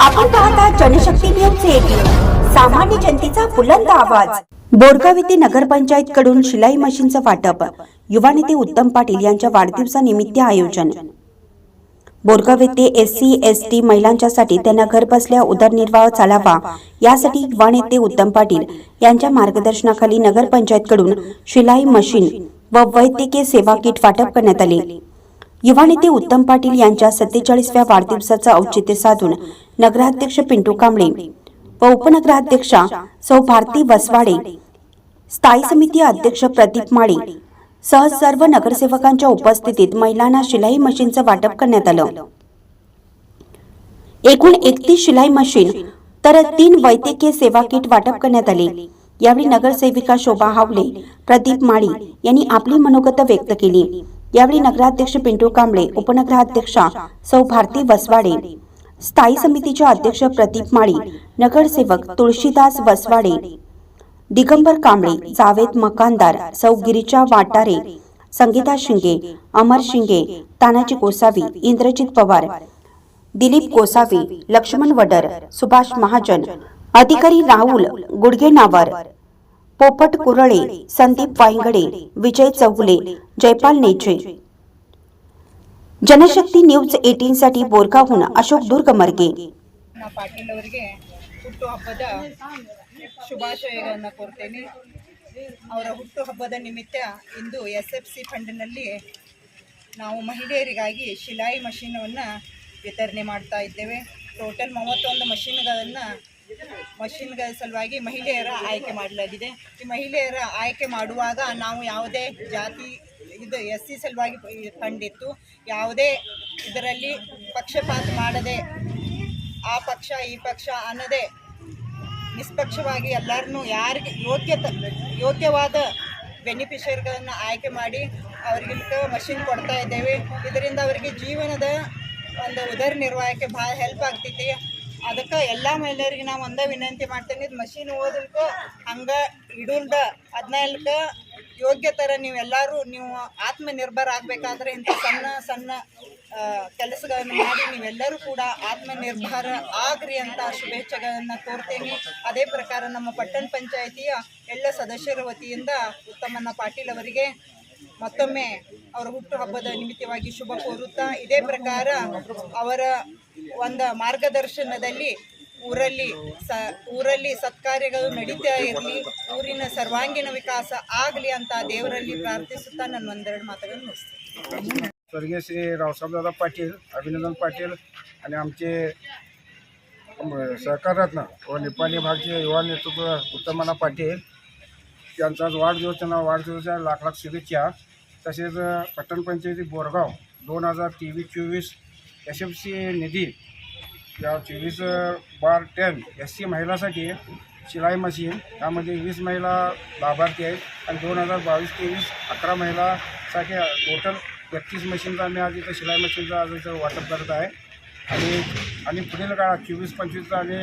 आपण पाहता Janshakti news eighteen सामान्य जनतेचा बुलंद आवाज. बोरगाव येथे नगरपंचायत कडून शिलाई मशीनचं वाटप. युवा नेते उत्तम पाटील यांच्या वाढदिवसानिमित्त आयोजन. बोरगाव येथे एस सी एस टी महिलांच्यासाठी त्यांना घर बसल्या उदरनिर्वाह चालावा. यासाठी युवा नेते उत्तम पाटील यांच्या मार्गदर्शनाखाली नगरपंचायतकडून शिलाई मशीन व वैद्यकीय सेवा किट वाटप करण्यात आले. युवा नेते उत्तम पाटील यांच्या सत्तेचाळीसव्या वाढदिवसाचं औचित्य साधून नगराध्यक्ष पिंटू कांबळे व उपनगराध्यक्षा सौ भारती वसवाडे स्थायी समिती अध्यक्ष प्रदीप माळे सह सर्व नगरसेवकांच्या उपस्थितीत महिलांना शिलाई मशीनचं वाटप करण्यात आलं. एकूण एकतीस शिलाई मशीन तर तीन वैद्यकीय सेवा किट वाटप करण्यात आले. यावेळी नगरसेविका शोभा हावले प्रदीप माळी यांनी आपली मनोगत व्यक्त केली. यावेळी नगराध्यक्ष पिंटू कांबळे उपनगराध्यक्षा सौ भारती वसवाडे स्थायी समितीचे अध्यक्ष प्रदीप माळी नगरसेवक तुळशीदास वसवाडे दिगंबर कांबळे जावेद मकानदार सौ गिरीचा वाटारे संगीता शिंगे अमर शिंगे तानाजी गोसावी इंद्रजित पवार दिलीप गोसावी लक्ष्मण वडर सुभाष महाजन अधिकारी राहुल गुडगेनावर पोपट कुरळे संदीप वायंगडे विजय चौगुले जयपाल नेचे जनशक्ती न्यूज ಏಟೀನ್ साठी बोरगावहून अशोक दुर्गमर्गे ನಮ್ಮ ಪಾಟೀಲ್ ಅವರಿಗೆ ಹುಟ್ಟುಹಬ್ಬದ ಶುಭಾಶಯಗಳನ್ನು ಕೋರ್ತೇನೆ ಅವರ ಹುಟ್ಟುಹಬ್ಬದ ನಿಮಿತ್ತ ಇಂದು ಎಸ್ ಎಫ್ ಸಿ ಫಂಡ್ನಲ್ಲಿ ನಾವು ಮಹಿಳೆಯರಿಗಾಗಿ ಶಿಲಾಯಿ ಮಷೀನವನ್ನು ವಿತರಣೆ ಮಾಡ್ತಾ ಇದ್ದೇವೆ ಟೋಟಲ್ ಮೂವತ್ತೊಂದು ಮಷೀನ್ಗಳನ್ನು ಮಷೀನ್ಗಳ ಸಲುವಾಗಿ ಮಹಿಳೆಯರ ಆಯ್ಕೆ ಮಾಡಲಾಗಿದೆ. ಈ ಮಹಿಳೆಯರ ಆಯ್ಕೆ ಮಾಡುವಾಗ ನಾವು ಯಾವುದೇ ಜಾತಿ ಇದು ಎಸ್ ಸಿ ಸಲುವಾಗಿ ಕಂಡಿತ್ತು. ಯಾವುದೇ ಇದರಲ್ಲಿ ಪಕ್ಷಪಾತ ಮಾಡದೆ, ಆ ಪಕ್ಷ, ಈ ಪಕ್ಷ ಅನ್ನದೇ ನಿಷ್ಪಕ್ಷವಾಗಿ ಎಲ್ಲರನ್ನೂ ಯಾರಿಗೆ ಯೋಗ್ಯ ಯೋಗ್ಯವಾದ ಬೆನಿಫಿಷರಿಗಳನ್ನು ಆಯ್ಕೆ ಮಾಡಿ ಅವ್ರಿಗೆ ಮಷಿನ್ ಕೊಡ್ತಾ ಇದ್ದೇವೆ. ಇದರಿಂದ ಅವರಿಗೆ ಜೀವನದ ಒಂದು ಉದರ ನಿರ್ವಾಹಕ್ಕೆ ಭಾಳ ಹೆಲ್ಪ್ ಆಗ್ತೈತಿ ಅದಕ್ಕೆ ಎಲ್ಲ ಮಹಿಳೆಯರಿಗೆ ನಾವು ಒಂದೇ ವಿನಂತಿ ಮಾಡ್ತೇನೆ, ಇದು ಮಷೀನ್ ಓದಲ್ಕ ಹಂಗೆ ಇಡುಲ್ದ ಅದನ್ನ ಯೋಗ್ಯ ಥರ ನೀವೆಲ್ಲರೂ ನೀವು ಆತ್ಮನಿರ್ಭರ ಆಗಬೇಕಾದ್ರೆ ಇಂಥ ಸಣ್ಣ ಸಣ್ಣ ಕೆಲಸಗಳನ್ನು ಮಾಡಿ ನೀವೆಲ್ಲರೂ ಕೂಡ ಆತ್ಮನಿರ್ಭರ ಆಗ್ರಿ ಅಂತ ಶುಭೇಚ್ಛೆಗಳನ್ನು ಕೋರ್ತೇನೆ. ಅದೇ ಪ್ರಕಾರ ನಮ್ಮ ಪಟ್ಟಣ ಪಂಚಾಯಿತಿಯ ಎಲ್ಲ ಸದಸ್ಯರ ವತಿಯಿಂದ ಉತ್ತಮಣ್ಣ ಪಾಟೀಲ್ ಅವರಿಗೆ ಮತ್ತೊಮ್ಮೆ ಅವರ ಹುಟ್ಟುಹಬ್ಬದ ನಿಮಿತ್ತವಾಗಿ ಶುಭ ಕೋರುತ್ತಾ, ಇದೇ ಪ್ರಕಾರ ಅವರ ಒಂದು ಮಾರ್ಗದರ್ಶನದಲ್ಲಿ ಊರಲ್ಲಿ ಸ ಊರಲ್ಲಿ ಸತ್ಕಾರ್ಯಗಳು ನಡೀತಾ ಇರಲಿ ಊರಿನ ಸರ್ವಾಂಗೀಣ ವಿಕಾಸ ಆಗಲಿ ಅಂತ ದೇವರಲ್ಲಿ ಪ್ರಾರ್ಥಿಸುತ್ತಾ ನನ್ನ ಒಂದೆರಡು ಮಾತುಗಳನ್ನು ಮುಗಿಸ್ತೀನಿ स्वर्गीय श्री रावसाहेबदादा पाटील अभिनंदन पाटील आणि आमचे अम, सहकाररत्न व नेपाळी भागचे युवा नेतृत्व उत्तमना पाटील त्यांचा आज वाढदिवस त्यांना वाढदिवसाच्या लाख लाख शुभेच्छा तसेच अ, पट्टण पंचायती बोरगाव दोन हजार तेवीस चोवीस एस एफ सी निधी या चोवीस बार टेन एस सी महिलासाठी शिलाई मशीन त्यामध्ये वीस महिला लाभार्थी आहेत आणि दोन हजार बावीस तेवीस अकरा महिलासाठी टोटल एकतीस मशीनचा आम्ही आज इथं शिलाई मशीनचा आज इथं वाटप करत आहे. आणि आणि पुढील काळात चोवीस पंचवीसचा आम्ही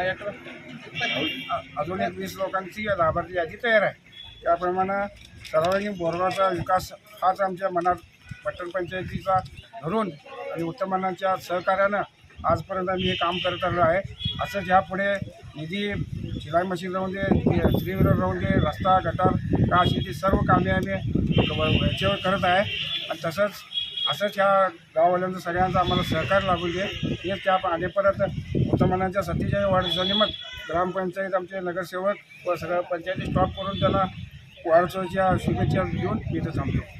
एक- अजून एक वीस लोकांची लाभार्थी यादी तयार आहे. त्याप्रमाणे सर्वांनी बोरगावचा विकास हाच आमच्या मनात पट्टण पंचायतीचा धरून आणि उत्तमांच्या सहकार्यानं आजपर्यंत आम्ही हे काम करत आलो आहे. असंच ह्यापुढे निधी शिलाई मशीन राहून दे थ्री व्हीलर राहून दे रस्ता गटार का अशी ती सर्व कामे आम्ही याच्यावर करत आहे. आणि तसंच असंच ह्या गाववाल्यांचं सगळ्यांचं आम्हाला सहकार्य लागू दे. हेच त्या आणि परत उत्तमनांच्या सत्तेच्या वाढदिवसानिमित्त ग्रामपंचायत आमचे नगरसेवक व सगळ्या पंचायती स्टॉप करून त्यांना वाढदिवसाच्या शुभेच्छा देऊन मी इथं थांबतो.